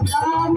i'm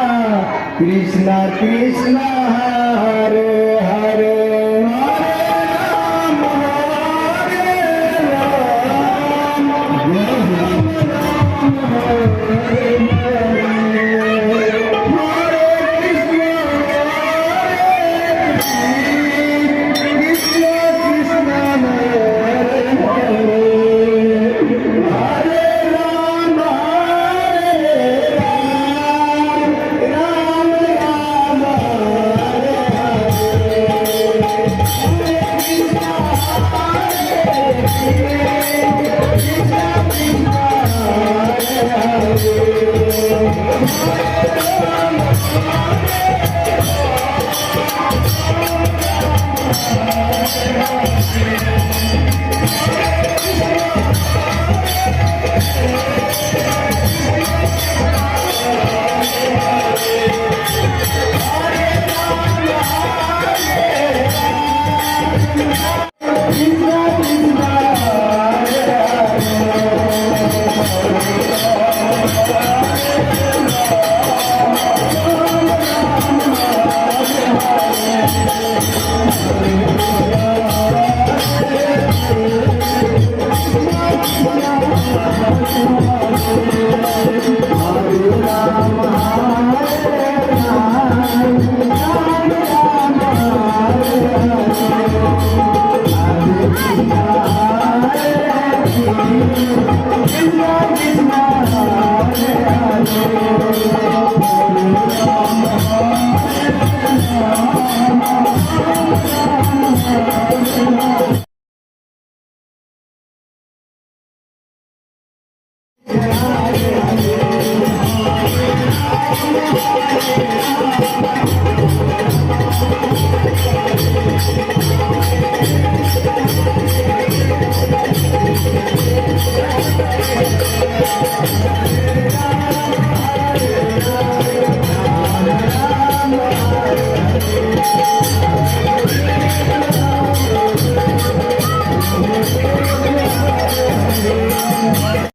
Krishna, Krishna Krishna, Thank you. Yeah.